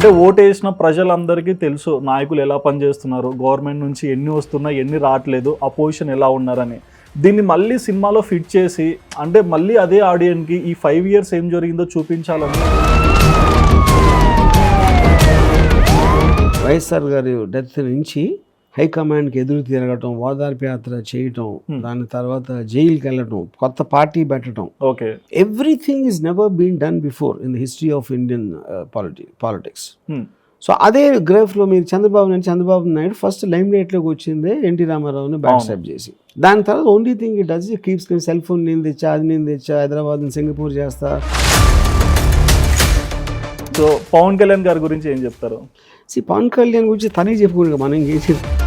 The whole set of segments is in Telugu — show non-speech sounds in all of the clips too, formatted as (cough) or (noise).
అంటే ఓటేసిన ప్రజలందరికీ తెలుసు నాయకులు ఎలా పనిచేస్తున్నారు గవర్నమెంట్ నుంచి ఎన్ని వస్తున్నాయి ఎన్ని రావట్లేదు అపోజిషన్ ఎలా ఉన్నారని. దీన్ని మళ్ళీ సినిమాలో ఫిట్ చేసి అంటే మళ్ళీ అదే ఆడియన్కి ఈ ఫైవ్ ఇయర్స్ ఏం జరిగిందో చూపించాలని. వైఎస్ఆర్ గారి డెత్ నుంచి హైకమాండ్కి ఎదురు తిరగటం ఓదార్పు యాత్ర చేయటం దాని తర్వాత జైలుకి వెళ్ళటం కొత్త పార్టీ పెట్టడం okay. Everything is never been done before in the history of Indian poli politics Hmm. So అదే గ్రాఫ్లో మీరు చంద్రబాబు నాయుడు చంద్రబాబు నాయుడు ఫస్ట్ లైమ్ లైట్లోకి వచ్చిందే ఎన్టీ రామారావుని బ్యాక్ స్టాప్ చేసి. దాని తర్వాత only thing it does keeps cell phone నేను తెచ్చా అది నేను తెచ్చా హైదరాబాద్ సింగపూర్ చేస్తా. సో పవన్ కళ్యాణ్ గారి గురించి ఏం చెప్తారు? సి పవన్ కళ్యాణ్ గురించి తనే చెప్పుకోరు మనం ఇంకేం చెప్పు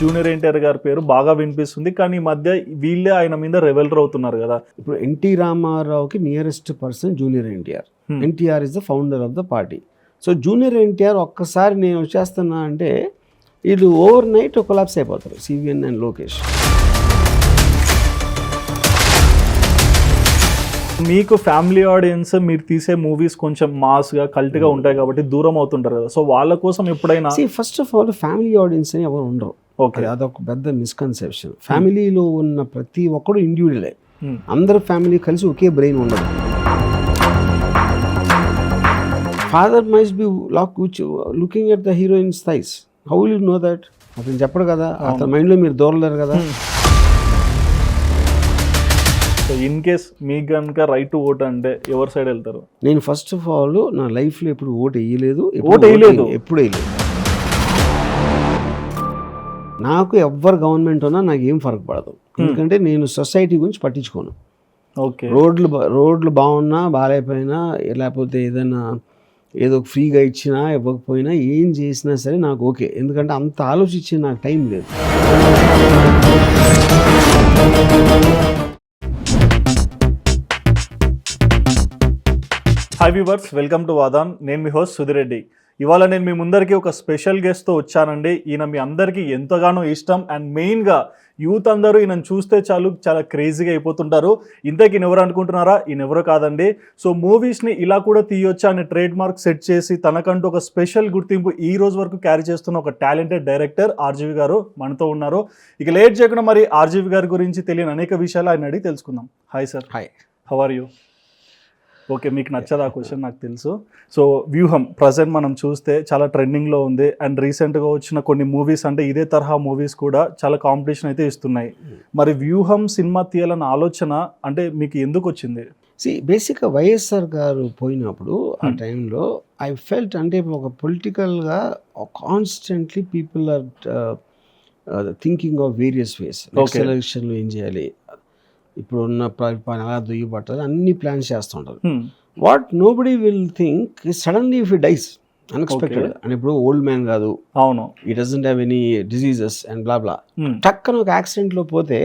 జూనియర్ ఎన్టీఆర్ గారి పేరు బాగా వినిపిస్తుంది. కానీ ఈ మధ్య వీళ్ళే ఆయన మీద రెవెలర్ అవుతున్నారు కదా. ఇప్పుడు ఎన్టీ రామారావుకి nearest person junior NTR. Hmm. NTR is the founder of the party so junior NTR ఒక్కసారి నేను వచ్చేస్తున్నా అంటే వీళ్ళు ఓవర్ నైట్ కొలాప్స్ అయిపోతారు సివిఎన్ అండ్ లోకేష్ మీకు ఫ్యామిలీ ఆడియన్స్ మీరు తీసే మూవీస్ కొంచెం మాస్గా కల్ట్గా ఉంటాయి కాబట్టి దూరం అవుతుంటారు కదా. సో వాళ్ళ కోసం ఎప్పుడైనా first of all family audience అని ఎవరు ఉండరు. ఓకే అది అదొక పెద్ద మిస్కన్సెప్షన్ ఫ్యామిలీలో ఉన్న ప్రతి ఒక్కడు ఇండివిజువలే Hmm. అందరు ఫ్యామిలీ కలిసి ఒకే బ్రెయిన్ ఉండదు. Father mice be lock looking at the heroines thighs how will you know that అతను చెప్పడు కదా. అతని మైండ్లో మీరు దూరలేరు కదా. సో ఇన్ కేస్ మీకు కనుక రైట్ టు ఓట్ అంటే ఎవరి సైడ్ వెళ్తారు? నేను ఫస్ట్ ఆఫ్ ఆల్ నా లైఫ్లో ఎప్పుడు ఓటు వేయలేదు ఓటు వేయలేదు? వేయ- ఎప్పుడు వేయలేదు. నాకు ఎవ్వరు గవర్నమెంట్ ఉన్నా నాకు ఏం ఫరక్ పడదు. ఎందుకంటే నేను సొసైటీ గురించి పట్టించుకోను. ఓకే రోడ్లు రోడ్లు బాగున్నా బాగాలేకపోయినా లేకపోతే ఏదైనా ఏదో ఫ్రీగా ఇచ్చినా ఇవ్వకపోయినా ఏం చేసినా సరే నాకు ఓకే. ఎందుకంటే అంత ఆలోచించే నాకు టైం లేదు. హాయ్ వ్యూవర్స్ వెల్కమ్ టు వాదాన్ నేను మీ హోస్ట్ సుధిరెడ్డి ఇవాళ నేను మీ ముందరికి ఒక స్పెషల్ గెస్ట్తో వచ్చానండి. ఈయన మీ అందరికీ ఎంతగానో ఇష్టం అండ్ మెయిన్గా యూత్ అందరూ ఈయనను చూస్తే చాలు చాలా క్రేజీగా అయిపోతుంటారు. ఇంతకీ ఎవరు అనుకుంటున్నారా? ఈయన ఎవరు కాదండి. సో మూవీస్ని ఇలా కూడా తీయొచ్చా అనే ట్రేడ్ మార్క్ సెట్ చేసి తనకంటూ ఒక స్పెషల్ గుర్తింపు ఈ రోజు వరకు క్యారీ చేస్తున్న ఒక టాలెంటెడ్ డైరెక్టర్ ఆర్జీవి గారు మనతో ఉన్నారు. ఇక లేట్ చేయకుండా మరి ఆర్జీవి గారి గురించి తెలియని అనేక విషయాలు ఆయన అడిగి తెలుసుకుందాం. Hi sir hi how are you okay మీకు నచ్చదు ఆ క్వశ్చన్ నాకు తెలుసు. సో వ్యూహం ప్రజెంట్ మనం చూస్తే చాలా ట్రెండింగ్లో ఉంది. అండ్ రీసెంట్గా వచ్చిన కొన్ని మూవీస్ అంటే ఇదే తరహా మూవీస్ కూడా చాలా కాంపిటీషన్ అయితే ఇస్తున్నాయి. మరి వ్యూహం సినిమా తీయాలన్న ఆలోచన అంటే మీకు ఎందుకు వచ్చింది? సి బేసిక్గా వైఎస్ఆర్ గారు పోయినప్పుడు ఆ టైంలో ఐ ఫెల్ట్ అంటే ఒక పొలిటికల్గా constantly people are thinking of various ways. ఎలక్షన్లో ఏం చేయాలి? ఇప్పుడు ఉన్న పరిపాలన ఎలా దుయ్యబట్టాలి అన్ని ప్లాన్స్ చేస్తుంటారు Hmm. What nobody will think suddenly if dies unexpected అంటే ఇప్పుడు ఓల్డ్ మ్యాన్ కాదు అవును. He doesn't have any diseases and blah blah Hmm. టక్కన ఒక యాక్సిడెంట్లో పోతే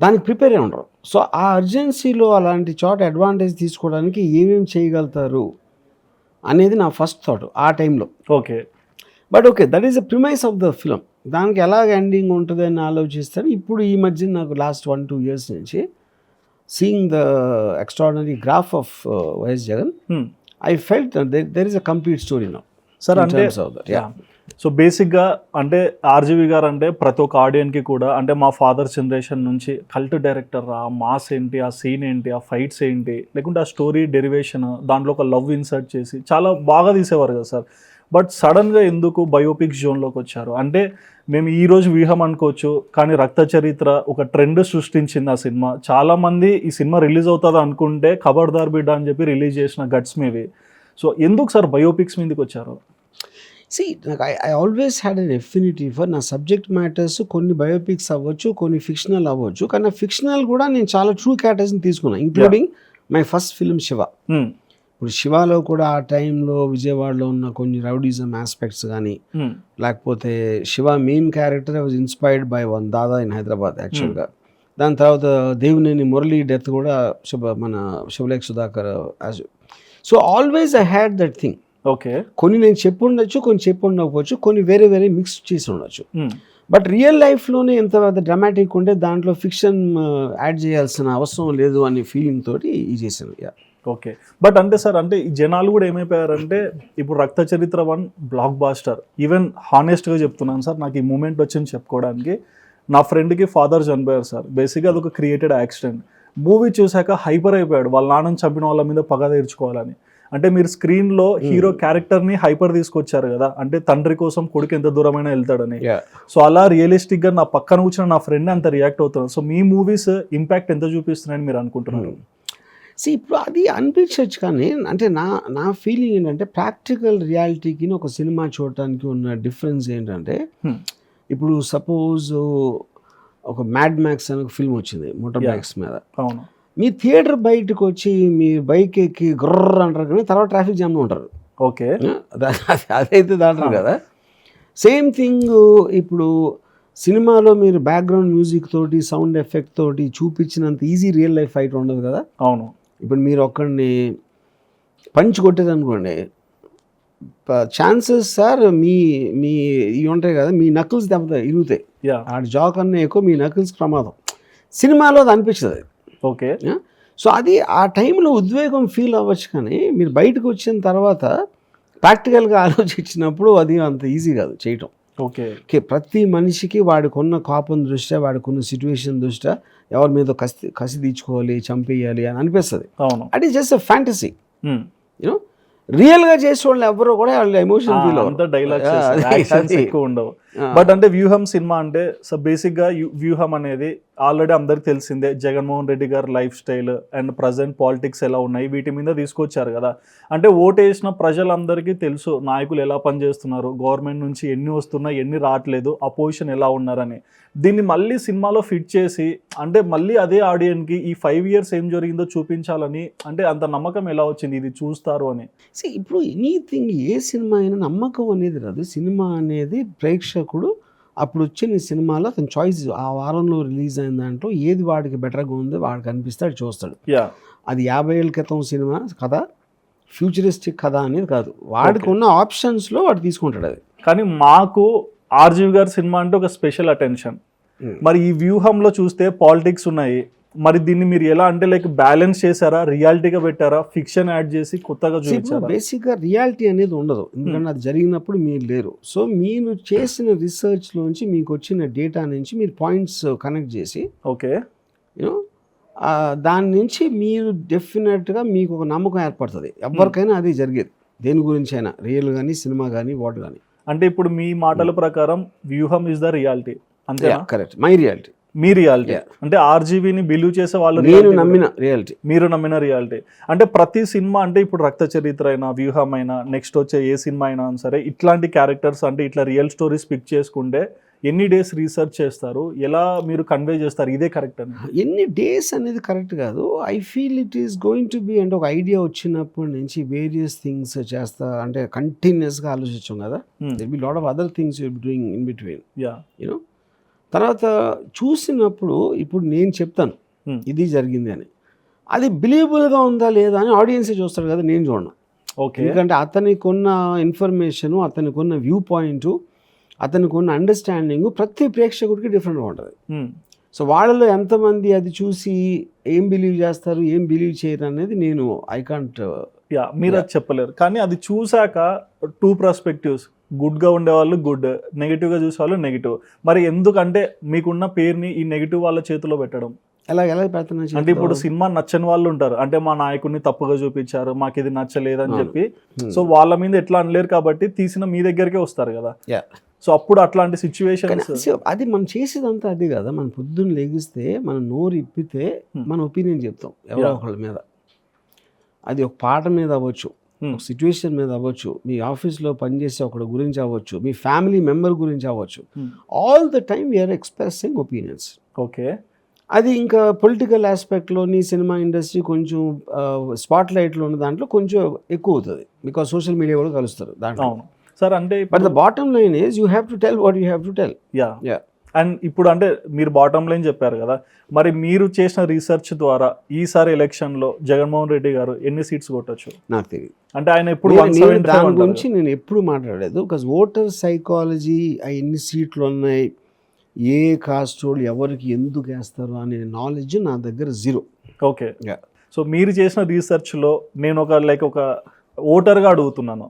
దానికి ప్రిపేర్ అయి ఉండరు. సో ఆ అర్జెన్సీలో అలాంటి చోట అడ్వాంటేజ్ తీసుకోవడానికి ఏమేమి చేయగలుగుతారు అనేది నా ఫస్ట్ థాట్ ఆ టైంలో okay but okay that is the premise of the film దానికి ఎలాగ ఎండింగ్ ఉంటుంది అని ఆలోచిస్తాను. ఇప్పుడు ఈ మధ్య నాకు లాస్ట్ వన్ టూ ఇయర్స్ నుంచి seeing the extraordinary graph of YS Jagan I felt there is a complete story now sir అంటే సో బేసిక్గా అంటే ఆర్జీవి గారు అంటే ప్రతి ఒక్క ఆడియన్కి కూడా అంటే మా ఫాదర్ జనరేషన్ నుంచి కల్ట్ డైరెక్టర్ ఆ మాస్ ఏంటి ఆ సీన్ ఏంటి ఆ ఫైట్స్ ఏంటి లేకుంటే ఆ స్టోరీ డెరివేషన్ దాంట్లో ఒక లవ్ ఇన్సర్ట్ చేసి చాలా బాగా తీసేవారు కదా సార్ బట్ సడన్గా ఎందుకు బయోపిక్స్ జోన్లోకి వచ్చారు? అంటే మేము ఈ రోజు వ్యూహం అనుకోవచ్చు కానీ రక్త చరిత్ర ఒక ట్రెండ్ సృష్టించింది ఆ సినిమా. చాలామంది ఈ సినిమా రిలీజ్ అవుతుంది అనుకుంటే ఖబర్దార్ బిడ్డ అని చెప్పి రిలీజ్ చేసిన గట్స్ మీవి. సో ఎందుకు సార్ బయోపిక్స్ మీదకి వచ్చారు? సి నాకు I I always had an affinity for నా సబ్జెక్ట్ మ్యాటర్స్ కొన్ని బయోపిక్స్ అవ్వచ్చు కొన్ని ఫిక్షనల్ అవ్వచ్చు. కానీ ఫిక్షనల్ కూడా నేను చాలా ట్రూ క్యాటర్స్ని తీసుకున్నాను including my first film Shiva. Hmm. ఇప్పుడు శివాలో కూడా ఆ టైంలో విజయవాడలో ఉన్న కొన్ని రౌడీజం ఆస్పెక్ట్స్ కానీ. లేకపోతే Shiva main character was inspired by one dada in Hyderabad యాక్చువల్గా దాని తర్వాత దేవునేని మురళీ డెత్ కూడా శుభ మన శివలేఖ Sudhakar so always I had that thing okay. కొన్ని నేను చెప్పు ఉండొచ్చు కొన్ని చెప్పు ఉండకపోవచ్చు కొన్ని వేరే వేరే మిక్స్ చేసి ఉండొచ్చు. బట్ రియల్ లైఫ్లోనే ఎంత డ్రామాటిక్ ఉంటే దాంట్లో ఫిక్షన్ యాడ్ చేయాల్సిన అవసరం లేదు అనే ఫీలింగ్ తోటి ఇది చేశాను ఓకే బట్ అంటే సార్ అంటే ఈ జనాలు కూడా ఏమైపోయారంటే ఇప్పుడు రక్త చరిత్ర వన్ బ్లాక్ బాస్టర్ ఈవెన్ హానెస్ట్గా చెప్తున్నాను సార్ నాకు ఈ మూమెంట్ వచ్చింది చెప్పుకోవడానికి. నా ఫ్రెండ్కి ఫాదర్ చనిపోయారు సార్ బేసిక్గా అదొక క్రియేటెడ్ యాక్సిడెంట్ మూవీ చూశాక హైపర్ అయిపోయాడు. వాళ్ళ నాన్నని చంపిన వాళ్ళ మీద పగ తీర్చుకోవాలని. అంటే మీరు స్క్రీన్లో హీరో క్యారెక్టర్ని హైపర్ తీసుకొచ్చారు కదా. అంటే తండ్రి కోసం కొడుకు ఎంత దూరమైనా వెళ్తాడని. సో అలా రియలిస్టిక్గా నా పక్కన కూర్చున్న నా ఫ్రెండ్ అంత రియాక్ట్ అవుతున్నారు సో మీ మూవీస్ ఇంపాక్ట్ ఎంత చూపిస్తున్నాయని మీరు అనుకుంటున్నారు? సి ఇప్పుడు అది అనిపించవచ్చు కానీ అంటే నా నా ఫీలింగ్ ఏంటంటే ప్రాక్టికల్ రియాలిటీకి ఒక సినిమా చూడటానికి ఉన్న డిఫరెన్స్ ఏంటంటే Hmm. ఇప్పుడు సపోజ్ ఒక మ్యాడ్ మ్యాక్స్ అని ఒక ఫిల్మ్ వచ్చింది మోటార్. బైక్స్ మీద. అవును. మీ థియేటర్ బయటకు వచ్చి మీ బైక్ ఎక్కి గుర్ర అంటారు కానీ తర్వాత ట్రాఫిక్ జామ్లో ఉంటారు. ఓకే. అది- అదైతే దాంట్లో Ah. కదా. సేమ్ థింగ్ ఇప్పుడు సినిమాలో మీరు బ్యాక్గ్రౌండ్ మ్యూజిక్ తోటి సౌండ్ ఎఫెక్ట్ తోటి చూపించినంత ఈజీ రియల్ లైఫ్ ఫైట్ ఉండదు కదా. అవును. ఇప్పుడు మీరు ఒక్కడిని పంచి కొట్టేదనుకోండి ఛాన్సెస్ సార్ మీ మీ ఇవి ఉంటాయి కదా మీ నకిల్స్ దెబ్బతాయి ఇరుగుతాయి. ఆడి జాక్ అన్న ఎక్కువ మీ నకిల్స్ ప్రమాదం. సినిమాలో అది అనిపించదు ఓకే. సో అది ఆ టైంలో ఉద్వేగం ఫీల్ అవ్వచ్చు కానీ మీరు బయటకు వచ్చిన తర్వాత ప్రాక్టికల్గా ఆలోచించినప్పుడు అది అంత ఈజీ కాదు చేయటం. ఓకే. ఓకే ప్రతి మనిషికి వాడికున్న కోపం దృష్ట్యా వాడికున్న సిచ్యువేషన్ దృష్ట్యా ఎవరి మీద కసి కసి తీర్చుకోవాలి చంపేయాలి అని అనిపిస్తుంది. అవును. It is just fantasy. You know రియల్గా చేసే వాళ్ళు ఎవరు కూడా వాళ్ళు ఎమోషన్ ఫీల్ అంత డైలాగ్స్ అవ్వరు ఎక్కువ ఉండవు. బట్ అంటే వ్యూహం సినిమా అంటే సో బేసిక్గా యు- వ్యూహం అనేది ఆల్రెడీ అందరికి తెలిసిందే. జగన్మోహన్ రెడ్డి గారి lifestyle and present politics ఎలా ఉన్నాయి వీటి మీద తీసుకొచ్చారు కదా. అంటే ఓటేసిన ప్రజలందరికీ తెలుసు నాయకులు ఎలా పనిచేస్తున్నారు గవర్నమెంట్ నుంచి ఎన్ని వస్తున్నాయి ఎన్ని రావట్లేదు అపోజిషన్ ఎలా ఉన్నారని. దీన్ని మళ్ళీ సినిమాలో ఫిట్ చేసి అంటే మళ్ళీ అదే ఆడియన్కి ఈ ఫైవ్ ఇయర్స్ ఏం జరిగిందో చూపించాలని అంటే అంత నమ్మకం ఎలా వచ్చింది? ఇది చూస్తారు అని. See, ఇప్పుడు ఎనీథింగ్ ఏ సినిమా అయినా నమ్మకం అనేది రాదు. సినిమా అనేది ప్రేక్షకుడు అప్పుడు వచ్చిన సినిమాలో అతని చాయిస్ ఆ వారంలో రిలీజ్ అయిన దాంట్లో ఏది వాడికి బెటర్గా ఉందో వాడికి అనిపిస్తాడు చూస్తాడు. యా. అది యాభై ఏళ్ళ క్రితం సినిమా కథ ఫ్యూచరిస్టిక్ కథ అనేది కాదు. వాడికి. ఉన్న ఆప్షన్స్లో వాడు తీసుకుంటాడు అది. కానీ మాకు ఆర్జీవి గారి సినిమా అంటే ఒక స్పెషల్ అటెన్షన్. మరి ఈ వ్యూహంలో చూస్తే పాలిటిక్స్ ఉన్నాయి. మరి దీన్ని మీరు ఎలా అంటే లైక్ బ్యాలెన్స్ చేశారా? రియాలిటీగా పెట్టారా? ఫిక్షన్ యాడ్ చేసి కొత్తగా చూపించారా? బేసిక్గా రియాలిటీ అనేది ఉండదు. ఎందుకంటే అది జరిగినప్పుడు మీరు లేరు. సో మీరు చేసిన రీసెర్చ్లోంచి మీకు వచ్చిన డేటా నుంచి మీరు పాయింట్స్ కనెక్ట్ చేసి ఓకే. యూనో దాని నుంచి మీరు డెఫినెట్గా మీకు ఒక నమ్మకం ఏర్పడుతుంది. ఎవరికైనా అది జరిగేది. దేని గురించి అయినా. రియల్ కానీ సినిమా కానీ వాట్ కానీ అంటే ఇప్పుడు మీ మాటల ప్రకారం వ్యూహం ఇస్ ద రియాలిటీ అంతేనా? కరెక్ట్ మై రియాలిటీ మీ రియాలిటీ. అంటే ఆర్జీవీని బిలీవ్ చేసే వాళ్ళు నేను నమ్మిన రియాలిటీ మీరు నమ్మిన రియాలిటీ అంటే ప్రతి సినిమా అంటే ఇప్పుడు రక్త చరిత్ర అయినా వ్యూహం అయినా నెక్స్ట్ వచ్చే ఏ సినిమా అయినా సరే ఇట్లాంటి క్యారెక్టర్స్ అంటే ఇట్లా రియల్ స్టోరీస్ పిక్ చేసుకుంటే ఎన్ని డేస్ రీసెర్చ్ చేస్తారు? ఎలా మీరు కన్వే చేస్తారు? ఇదే కరెక్ట్ అని. ఎన్ని డేస్ అనేది కరెక్ట్ కాదు. I feel it is going to be అంటే ఒక ఐడియా వచ్చినప్పటి నుంచి వేరియస్ థింగ్స్ చేస్తా అంటే కంటిన్యూస్గా ఆలోచించాం కదా. There be lot of other things you doing in between yeah you know తర్వాత చూసినప్పుడు ఇప్పుడు నేను చెప్తాను. ఇది జరిగింది అని. అది బిలీవబుల్గా ఉందా లేదా అని ఆడియన్సే చూస్తాడు కదా నేను చూడను. ఓకే. ఎందుకంటే అతనికి ఉన్న ఇన్ఫర్మేషను అతనికి ఉన్న వ్యూ పాయింట్ అతనికి ఉన్న అండర్స్టాండింగ్ ప్రతి ప్రేక్షకుడికి డిఫరెంట్గా ఉంటుంది. సో వాళ్ళలో ఎంతమంది అది చూసి ఏం బిలీవ్ చేస్తారు ఏం బిలీవ్ చేయరు అనేది నేను ఐ కాంట్ యా మీరు అది చెప్పలేరు. కానీ అది చూసాక టూ పర్స్పెక్టివ్స్ గుడ్గా ఉండేవాళ్ళు గుడ్ నెగిటివ్గా చూసేవాళ్ళు నెగిటివ్ మరి ఎందుకంటే మీకున్న పేరుని ఈ నెగిటివ్ వాళ్ళ చేతిలో పెట్టడం ఎలా ఎలా పెడుతున్నా అంటే ఇప్పుడు సినిమా నచ్చని వాళ్ళు ఉంటారు అంటే మా నాయకుడిని తప్పుగా చూపించారు మాకు ఇది నచ్చలేదని అవును. చెప్పి. సో వాళ్ళ మీద ఎట్లా అనలేరు కాబట్టి తీసిన మీ దగ్గరికే వస్తారు కదా Yeah. సో అప్పుడు అట్లాంటి see, అది మనం చేసేదంతా అది కదా మనం పొద్దున్న లెగిస్తే మనం నోరు ఇప్పితే. మన ఒపీనియన్ చెప్తాం ఎవరో. ఒకళ్ళ మీద అది ఒక పాట మీద అవ్వచ్చు. ఒక సిచ్యువేషన్ మీద అవ్వచ్చు మీ ఆఫీస్లో పనిచేసే ఒకటి గురించి అవ్వచ్చు మీ ఫ్యామిలీ మెంబర్ గురించి అవ్వచ్చు. All the time we are expressing opinions. Okay. అది ఇంకా పొలిటికల్ ఆస్పెక్ట్లోని సినిమా ఇండస్ట్రీ కొంచెం స్పాట్ లైట్లో ఉన్న దాంట్లో కొంచెం ఎక్కువ అవుతుంది. బికాస్ సోషల్ మీడియా కూడా కలుస్తారు దాంట్లో. సార్ అంటే but the bottom line is you have to tell what you have to tell yeah Yeah. And ఇప్పుడు అంటే మీరు బాటమ్ లైన్ చెప్పారు కదా మరి మీరు చేసిన రీసెర్చ్ ద్వారా ఈసారి ఎలక్షన్లో జగన్మోహన్ రెడ్డి గారు ఎన్ని సీట్స్ కొట్టొచ్చు? నాకు తెలియదు అంటే ఆయన ఎప్పుడు దాని గురించి నేను ఎప్పుడు మాట్లాడలేదు బికాస్ ఓటర్ సైకాలజీ ఎన్ని సీట్లు ఉన్నాయి ఏ కాస్ట్ వాళ్ళు ఎవరికి ఎందుకు వేస్తారు అనే నాలెడ్జ్ నా దగ్గర జీరో ఓకే. సో మీరు చేసిన రీసెర్చ్లో నేను ఒక లైక్ ఒక ఓటర్గా అడుగుతున్నాను.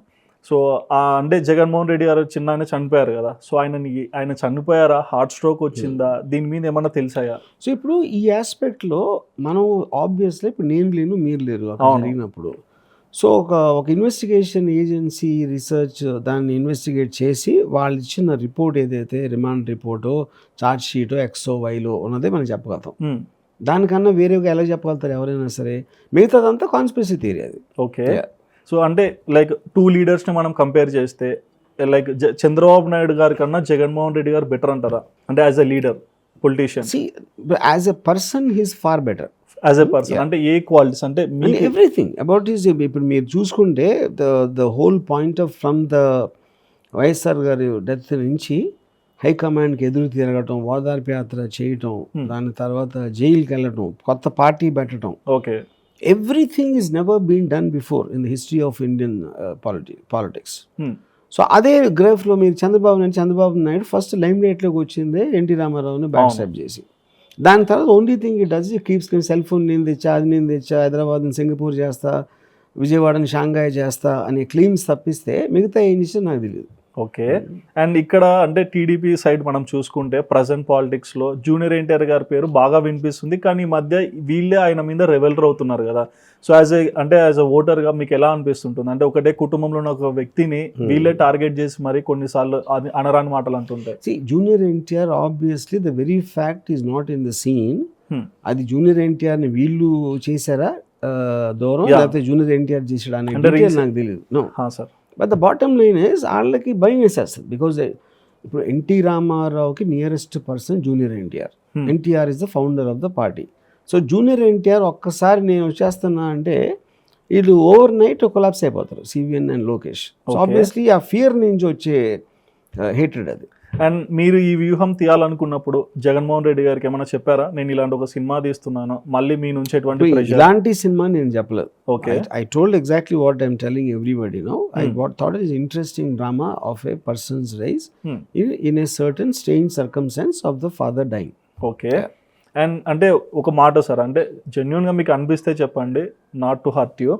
సో అంటే జగన్మోహన్ రెడ్డి గారు చిన్న ఆయన చనిపోయారు కదా. సో ఆయనని ఆయన చనిపోయారా? హార్ట్ స్ట్రోక్ వచ్చిందా? దీని మీద ఏమన్నా తెలిసాయా? సో ఇప్పుడు ఈ ఆస్పెక్ట్లో మనం ఆబ్వియస్లీ ఇప్పుడు నేను లేను మీరు లేరు. జరిగినప్పుడు. సో ఒక ఒక ఇన్వెస్టిగేషన్ ఏజెన్సీ రీసెర్చ్ దాన్ని ఇన్వెస్టిగేట్ చేసి వాళ్ళు ఇచ్చిన రిపోర్ట్ ఏదైతే రిమాండ్ రిపోర్టో చార్జ్ షీటో ఎక్సో వైలో ఉన్నదే మనం చెప్పగలుగుతాం. హ్మ్. దానికన్నా వేరేగా ఎలా చెప్పగలుగుతారు ఎవరైనా సరే? మిగతాదంతా కాన్స్పిరసీ థియరీ అది. ఓకే. సో అంటే లైక్ టూ లీడర్స్ని మనం కంపేర్ చేస్తే లైక్ చంద్రబాబు నాయుడు గారి కన్నా జగన్మోహన్ రెడ్డి గారు బెటర్ అంటారా? అంటే as a leader politician as a person he's far better as a person అంటే ఏ క్వాలిటీస్ అంటే ఎవ్రీథింగ్ అబౌట్ ఈస్ ఇప్పుడు మీరు చూసుకుంటే the the whole point of from the YSR గారి డెత్ నుంచి హైకమాండ్కి ఎదురు తిరగటం ఓదార్పు యాత్ర చేయటం Hmm. దాని తర్వాత జైలుకి వెళ్ళటం కొత్త పార్టీ పెట్టడం okay everything is never been done before in the history of Indian పాలిటి పాలిటిక్స్. సో అదే గ్రాఫ్లో మీరు చంద్రబాబు నాయుడు చంద్రబాబు నాయుడు ఫస్ట్ లైమ్ లైట్లోకి వచ్చిందే ఎన్టీ రామారావుని బ్యాక్. స్టాప్ చేసి దాని తర్వాత only thing it does keeps cell phone నేను తెచ్చా అది నేను తెచ్చా హైదరాబాద్ని సింగపూర్ చేస్తా విజయవాడని షాంఘాయ్ చేస్తా అనే క్లెయిమ్స్ తప్పిస్తే మిగతా ఏం చేస్తే నాకు తెలియదు ఓకే. అండ్ ఇక్కడ అంటే టీడీపీ సైడ్ మనం చూసుకుంటే ప్రజెంట్ పాలిటిక్స్లో జూనియర్ ఎన్టీఆర్ గారి పేరు బాగా వినిపిస్తుంది. కానీ ఈ మధ్య వీళ్ళే ఆయన మీద రెవెలర్ అవుతున్నారు కదా. సో యాజ్ ఏ అంటే యాజ్ ఓటర్గా మీకు ఎలా అనిపిస్తుంటుంది? అంటే ఒకటే కుటుంబంలో ఉన్న ఒక వ్యక్తిని వీళ్ళే టార్గెట్ చేసి మరి కొన్నిసార్లు అది అనరాని మాటలు అంటుంటాయి. Junior NTR obviously the very fact is not in the scene Hmm. అది జూనియర్ ఎన్టీఆర్ని వీళ్ళు చేశారా దూరం. లేకపోతే జూనియర్ ఎన్టీఆర్ చేసాడా అనే అంటే detail recent- నాకు తెలియదు no sir but the bottom line is వాళ్ళకి భయం వేసేస్తుంది. బికాజ్ ఇప్పుడు ఎన్టీ రామారావుకి nearest person junior NTR. NTR is the founder of the party so junior NTR ఒక్కసారి నేను వచ్చేస్తున్నా అంటే వీళ్ళు ఓవర్ నైట్ కొలాప్స్ అయిపోతారు సివిఎన్ అండ్ లోకేష్. ఆబ్వియస్లీ ఆ ఫియర్ నుంచి వచ్చే హేటెడ్ అది. అండ్ మీరు ఈ వ్యూహం తీయాలనుకున్నప్పుడు జగన్మోహన్ రెడ్డి గారికి ఏమైనా చెప్పారా? నేను ఇలాంటి ఒక సినిమా తీస్తున్నాను మళ్ళీ మీ నుంచి ఎటువంటి ఇలాంటి సినిమా నేను చెప్పలేదు. Okay I told exactly what I'm telling everybody no I. What thought is interesting drama of a persons rise Hmm. In in a certain strange circumstance of the father dying okay and అంటే ఒక మాట సార్ అంటే జెన్యున్గా మీకు అనిపిస్తే చెప్పండి not to hurt you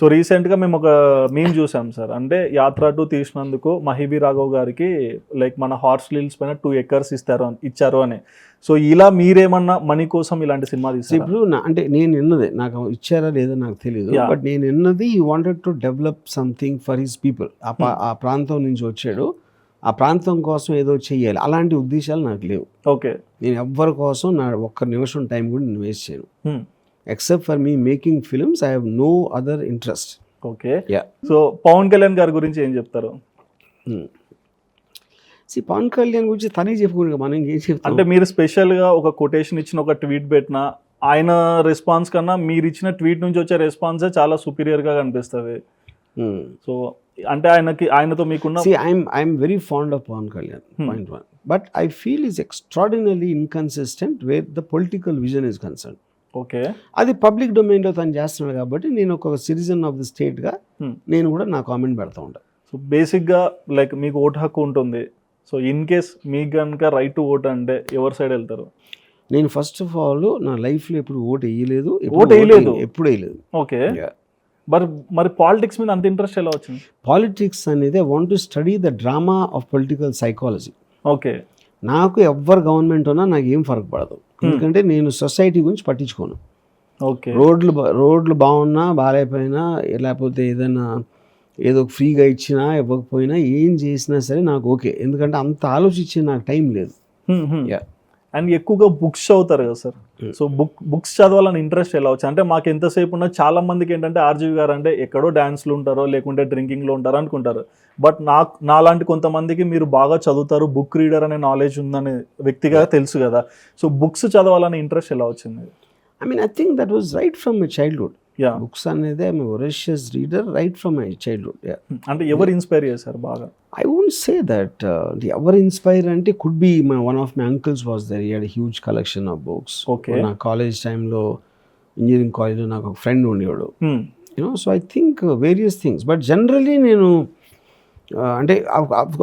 so రీసెంట్గా మేము ఒక మేము చూసాం సార్. అంటే యాత్ర టూ తీసినందుకు మహిబీ రాఘవ్ గారికి లైక్ మన హార్స్ లీల్స్ పైన టూ ఎకర్స్ ఇస్తారు అని- ఇచ్చారు అని. సో ఇలా మీరేమన్నా మనీ కోసం ఇలాంటి సినిమా సో తీస్తారు ఇప్పుడు అంటే నేను విన్నది నాకు ఇచ్చారా లేదో నాకు తెలియదు. బట్ నేను విన్నది he wanted to develop something for his people ఆ ప్రాంతం నుంచి వచ్చాడు. ఆ ప్రాంతం కోసం ఏదో చెయ్యాలి. అలాంటి ఉద్దేశాలు నాకు లేవు. ఓకే నేను ఎవ్వరి కోసం నా ఒక్క నిమిషం టైం కూడా నేను వేస్ట్ చేయను. Hmm. Except for me making films I have no other interest okay Yeah. So Pawan Kalyan గారి గురించి ఏం చెప్తారు? సి పవన్ కళ్యాణ్ గురించి తనే చెప్పుకుంటా మనం ఇంకేం చెప్తాం? అంటే మీరు స్పెషల్గా ఒక కొటేషన్ ఇచ్చిన ఒక ట్వీట్ పెట్టినా ఆయన రెస్పాన్స్ కన్నా మీరు ఇచ్చిన ట్వీట్ నుంచి వచ్చే రెస్పాన్సే చాలా సుపీరియర్గా కనిపిస్తుంది. సో అంటే ఆయనకి ఆయనతో మీకున్న see I'm I'm very fond of Pawan Kalyan Hmm. Point one but I feel is extraordinary inconsistent where the political vision is concern okay. అది పబ్లిక్ డొమైన్లో తను చేస్తున్నాడు కాబట్టి నేను ఒక సిటిజన్ ఆఫ్ ది స్టేట్గా. నేను కూడా నా కామెంట్ పెడతా ఉంటాను సో బేసిక్గా లైక్ మీకు ఓటు హక్కు ఉంటుంది. సో ఇన్ కేస్ మీకు కనుక రైట్ టు ఓట్ అంటే ఎవరి సైడ్ వెళ్తారు? నేను ఫస్ట్ ఆఫ్ ఆల్ నా లైఫ్లో ఎప్పుడు ఓటు వేయలేదు ఓటు వేయలేదు? ఎప్పుడు వేయలేదు. ఓకే. మరి మరి పాలిటిక్స్ మీద అంత ఇంట్రెస్ట్ ఎలా వచ్చింది? పాలిటిక్స్ అనేది I want to study the drama of political psychology. Okay. నాకు ఎవ్వరు గవర్నమెంట్ ఉన్నా నాకు ఏం ఫరక్ పడదు. ఎందుకంటే నేను సొసైటీ గురించి పట్టించుకోను. ఓకే. రోడ్లు రోడ్లు బాగున్నా బాగాలేకపోయినా లేకపోతే ఏదైనా ఏదో ఫ్రీగా ఇచ్చినా ఇవ్వకపోయినా ఏం చేసినా సరే నాకు ఓకే. ఎందుకంటే అంత ఆలోచించే నాకు టైం లేదు. Yeah. అండ్ ఎక్కువగా బుక్స్ చదువుతారు కదా సార్. సో బుక్ బుక్స్ చదవాలని ఇంట్రెస్ట్ ఎలా వచ్చి అంటే మాకు ఎంతసేపు ఉన్నా చాలా మందికి ఏంటంటే ఆర్జీవి గారు అంటే ఎక్కడో డ్యాన్స్లు ఉంటారో లేకుంటే డ్రింకింగ్లో ఉంటారో అనుకుంటారు. బట్ నాకు నాలాంటి కొంతమందికి మీరు బాగా చదువుతారు బుక్ రీడర్ అనే నాలెడ్జ్ ఉందనే వ్యక్తిగా తెలుసు కదా. సో బుక్స్ చదవాలనే ఇంట్రెస్ట్ ఎలా వచ్చింది? I mean I think that was right from my childhood yeah books అనేది I voracious reader right from my childhood అంటే ఎవరు ఇన్స్పైర్ చేశారు బాగా? ఐ వోంట్ సే దట్ ఎవరు ఇన్స్పైర్ అంటే could be my one of my uncles was there had huge collection of books Okay. నా కాలేజ్ టైంలో ఇంజనీరింగ్ కాలేజ్లో నాకు ఒక ఫ్రెండ్ ఉండేవాడు. You know so I think various things but generally నేను ఆ, అంటే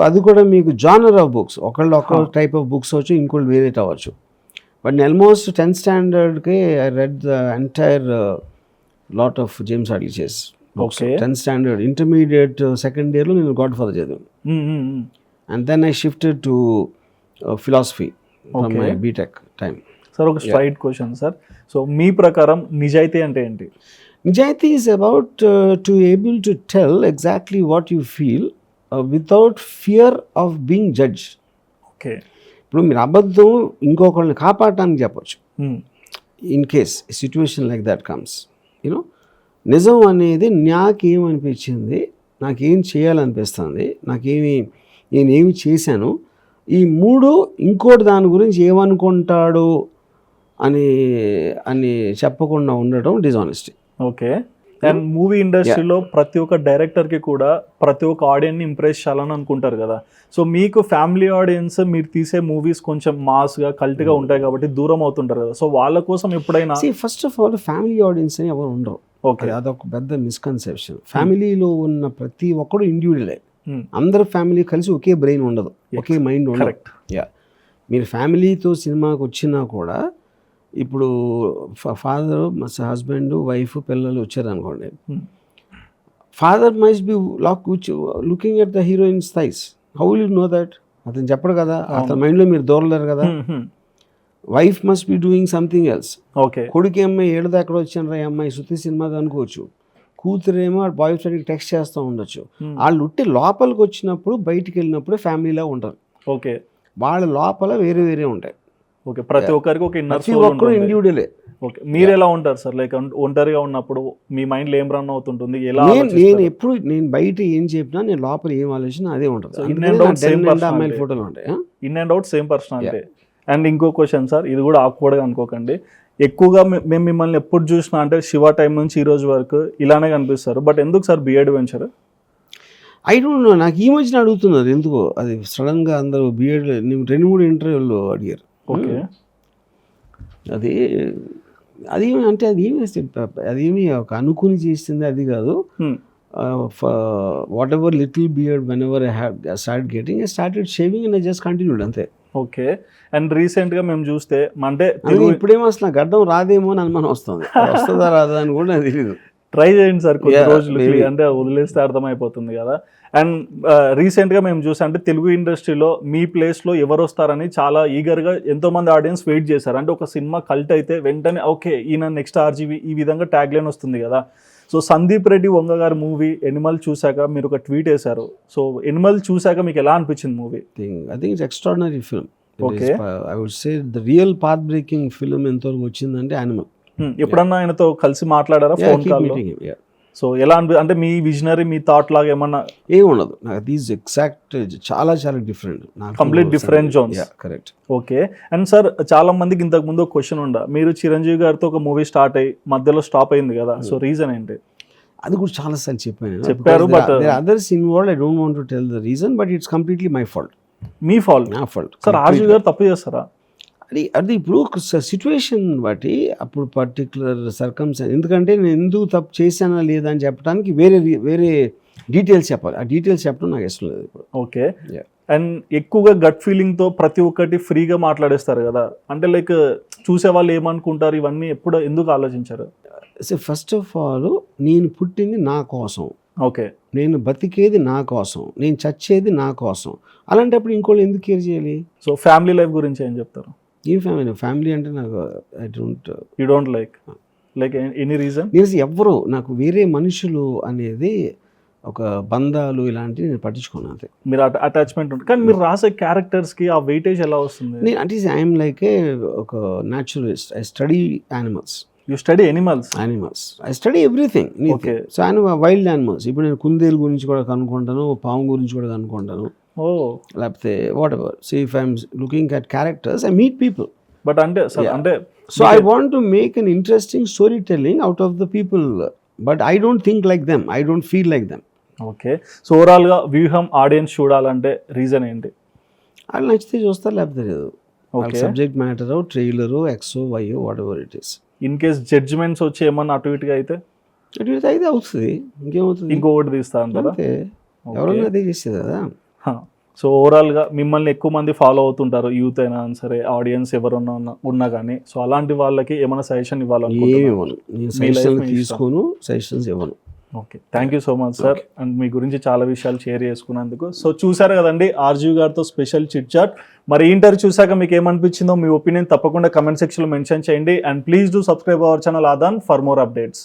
అది కూడా మీకు జానర్ ఆఫ్ బుక్స్ ఒకళ్ళు ఒక టైప్ ఆఫ్ బుక్స్ అవచ్చు ఇంకోళ్ళు వేరే అవ్వచ్చు. But almost tenth స్టాండర్డ్కి I read the entire lot of James Hadley Chase Okay. Tenth standard. Intermediate second ఇయర్లో నేను గాడ్ ఫాదర్ చదివాను. And then I shifted to philosophy from. My BTech time sir ఒక స్ట్రైట్ క్వశ్చన్ సార్ సో మీ ప్రకారం నిజాయితీ అంటే ఏంటి? నిజాయితీ is about to able to tell exactly what you feel without fear of being judge okay. ఇప్పుడు మీరు అబద్ధం ఇంకొకళ్ళని కాపాడటానికి చెప్పొచ్చు. In case situation like that comes you know నిజం అనేది నాకేమనిపించింది నాకేం చేయాలనిపిస్తుంది నాకేమి నేనేమి చేశాను ఈ మూడు ఇంకోటి దాని గురించి ఏమనుకుంటాడు అని అని చెప్పకుండా ఉండటం డిజానెస్టీ ఓకే. అండ్ మూవీ ఇండస్ట్రీలో ప్రతి ఒక్క డైరెక్టర్కి కూడా ప్రతి ఒక్క ఆడియన్స్ని ఇంప్రెస్ చేయాలని అనుకుంటారు కదా. సో మీకు ఫ్యామిలీ ఆడియన్స్ మీరు తీసే మూవీస్ కొంచెం మాస్గా కల్ట్గా ఉంటాయి కాబట్టి దూరం అవుతుంటారు కదా. సో వాళ్ళ కోసం ఎప్పుడైనా first of all family audience అని ఎవరు ఉండరు. ఓకే అది అదొక పెద్ద మిస్కన్సెప్షన్ ఫ్యామిలీలో ఉన్న ప్రతి ఒక్కడు ఇండివిజువలే Hmm. అందరు ఫ్యామిలీ కలిసి ఒకే బ్రెయిన్ ఉండదు. ఒకే మైండ్ ఉండదు. యా మీరు ఫ్యామిలీతో సినిమాకి వచ్చినా కూడా ఇప్పుడు ఫాదర్ హస్బెండ్ వైఫ్ పిల్లలు వచ్చారనుకోండి. Hmm. Father might be like looking at the heroines thighs how you know that అతను చెప్పడు కదా. అతని మైండ్లో మీరు దూరలేరు కదా. Wife must be doing something else okay కొడుకు అమ్మాయి ఏడు దాకా వచ్చాను రా అమ్మాయి. శృతి సినిమా అనుకోవచ్చు. కూతురేమో బాయ్ ఫ్రెండ్కి టెక్స్ట్ చేస్తూ ఉండొచ్చు. Hmm. వాళ్ళు ఉట్టి లోపలికి వచ్చినప్పుడు బయటికి వెళ్ళినప్పుడు ఫ్యామిలీలా ఉంటారు. ఓకే వాళ్ళ లోపల వేరే వేరే ఉంటాయి. ఓకే ప్రతి ఒక్కరికి ఒక ఇన్నర్ ప్రతి సోల్ ఒక్కరు ఉంటుంది. ఇండివిజువలే ఓకే మీరు ఎలా ఉంటారు సార్? లైక్ ఒంటరిగా ఉన్నప్పుడు మీ మైండ్లో ఏం రన్ అవుతుంటుంది? ఎలా నేను? ఎప్పుడు నేను బయట ఏం చెప్పినా నేను లోపల ఏం ఆలోచన అదే ఉంటుంది. So, in అందుకనే and నా out den same నిండా అమ్మాయిల. ఫోటోలు ఉంటాయి? In and out same personality and ఇంకో క్వశ్చన్ సార్ ఇది కూడా ఆక్వర్డ్గా అనుకోకండి. ఎక్కువగా మేము మిమ్మల్ని ఎప్పుడు చూసినా అంటే శివ టైం నుంచి ఈ రోజు వరకు ఇలానే కనిపిస్తారు. బట్ ఎందుకు sir beard venture I don't know నాకు ఈ మధ్యన అడుగుతున్నారు ఎందుకో? అది సడన్గా అందరూ బిఎడ్ రెండు మూడు ఇంటర్వ్యూలు అడిగారు. ఓకే. అది అది ఏమి అంటే అది ఏమి అదేమి ఒక అనుకుని చేసింది అది కాదు. Whatever little beard whenever start getting I started shaving and I just continued అంతే. ఓకే. అండ్ రీసెంట్గా మేము చూస్తే అంటే ఇప్పుడేమో అసలు నాకు గడ్డం రాదేమో అని అనుమానం వస్తుంది. (laughs) వస్తుందా రాదా అని కూడా నాకు తెలియదు ట్రై చేయండి సార్ కొద్ది రోజులు. అంటే వదిలేస్తే అర్థమైపోతుంది కదా. అండ్ రీసెంట్గా మేము చూసాం అంటే తెలుగు ఇండస్ట్రీలో మీ ప్లేస్లో ఎవరు వస్తారని చాలా ఈగర్గా ఎంతో మంది ఆడియన్స్ వెయిట్ చేశారు. అంటే ఒక సినిమా కల్ట్ అయితే వెంటనే ఓకే ఈయన నెక్స్ట్ ఆర్జీవి ఈ విధంగా ట్యాగ్ లైన్ వస్తుంది కదా. సో సందీప్ రెడ్డి వంగ గారి మూవీ ఎనిమల్ చూశాక మీరు ఒక ట్వీట్ వేశారు. సో ఎనిమల్ చూశాక మీకు ఎలా అనిపించింది movie I think it's extraordinary film Okay. I would say the real path breaking film ఎంతవరకు వచ్చిందంటే యానిమల్ ఎప్పుడన్నా ఆయనతో కలిసి మాట్లాడారా? ఫోన్ కాల్ సో ఎలా అనిపి అంటే మీ విజనరీ మీ థాట్ లాగా ఏమన్నా ఏం ఉండదు నాకు దీస్ ఎగ్జాక్ట్ చాలా చాలా different Complete different zones. Correct okay and sir చాలా మందికి ఇంతకు ముందు ఒక క్వశ్చన్ ఉండ మీరు చిరంజీవి గారితో ఒక మూవీ స్టార్ట్ అయ్యి మధ్యలో స్టాప్ అయింది కదా? సో రీజన్ ఏంటి? అది కూడా చాలా సార్లు చెప్పాను. చెప్పారు, but- others involve I don't want to tell the reason but it's completely my fault me fault నా ఫాల్ట్ సార్ ఆర్జీ గారు తప్పు చేస్తారా? అది అది ఇప్పుడు సిచ్యువేషన్ బట్టి అప్పుడు పర్టికులర్ సర్కమ్స్ ఎందుకంటే నేను ఎందుకు తప్పు చేశానా లేదా అని చెప్పడానికి వేరే వేరే డీటెయిల్స్ చెప్పాలి. ఆ డీటెయిల్స్ చెప్పడం నాకు ఇష్టం లేదు ఇప్పుడు. ఓకే. అండ్ ఎక్కువగా గట్ ఫీలింగ్తో ప్రతి ఒక్కటి ఫ్రీగా మాట్లాడేస్తారు కదా. అంటే లైక్ చూసే వాళ్ళు ఏమనుకుంటారు? ఇవన్నీ ఎప్పుడు ఎందుకు ఆలోచించారు? సో ఫస్ట్ ఆఫ్ ఆల్ నేను పుట్టింది నా కోసం. ఓకే. నేను బతికేది నా కోసం. నేను చచ్చేది నా కోసం. అలాంటప్పుడు ఇంకోళ్ళు ఎందుకు కేర్ చేయాలి? సో ఫ్యామిలీ లైఫ్ గురించి ఏం చెప్తారు? ఈ ఫ్యామిలీ ఫ్యామిలీ అంటే నాకు I don't you don't like like any reason నేను ఎవ్వరు నాకు వేరే మనుషులు అనేది ఒక బంధాలు ఇలాంటివి నేను పట్టించుకోను అంతే. మీరు అటాచ్మెంట్ ఉంటుంది కానీ మీరు రాసే క్యారెక్టర్స్కి ఆ వెయిటేజ్ ఎలా వస్తుంది? నేను అంటే ఐఎమ్ లైక్ ఏ ఒక naturalist I study animals you study animals animals I study everything. So ఆయన వైల్డ్ యానిమల్స్ ఇప్పుడు నేను కుందేలు గురించి కూడా కనుక్కుంటాను పాము గురించి కూడా కనుక్కుంటాను. లేకపోతే whatever so if I'm looking at characters I meet people but అంటే. అంటే so I want to make an interesting story telling out of the people but I don't think like them I don't feel like them okay so ఓవరాల్గా వ్యూహం ఆడియన్స్ చూడాలంటే రీజన్ ఏంటి? వాళ్ళు నచ్చితే చూస్తారు లేకపోతే లేదు. సబ్జెక్ట్ మ్యాటర్ ట్రైలరు ఎక్సో వైయో whatever it is in case judgements వచ్చి ఏమన్నా అటు ఇటుగా అయితే? అటు అయితే అవుతుంది. ఇంకేమవుతుంది? ఇంకొకటి తీస్తా అంటారా? అంతే. ఎవరన్నా అదే చేసేది కదా. సో ఓవరాల్గా మిమ్మల్ని ఎక్కువ మంది ఫాలో అవుతుంటారు యూత్ అయినా సరే ఆడియన్స్ ఎవరున్నా ఉన్నా- కానీ సో అలాంటి వాళ్ళకి ఏమైనా సజెషన్ ఏమి ఇవ్వాలనుకుంటున్నారు ఇవ్వను నేను మీ life సజెషన్లు మీ ఇష్టం. తీసుకోను సజెషన్స్ ఇవ్వను. Okay thank you so much sir and మీ గురించి చాలా విషయాలు షేర్ చేసుకున్నందుకు. సో చూసారు కదండి ఆర్జీవి గారితో స్పెషల్ చిట్ చాట్ మరి ఈ ఇంటర్వ్యూ చూసాక మీకు ఏమనిపించిందో మీ ఒపీనియన్ తప్పకుండా కమెంట్ సెక్షన్లో మెన్షన్ చేయండి. And please do subscribe our channel Aadhan for more updates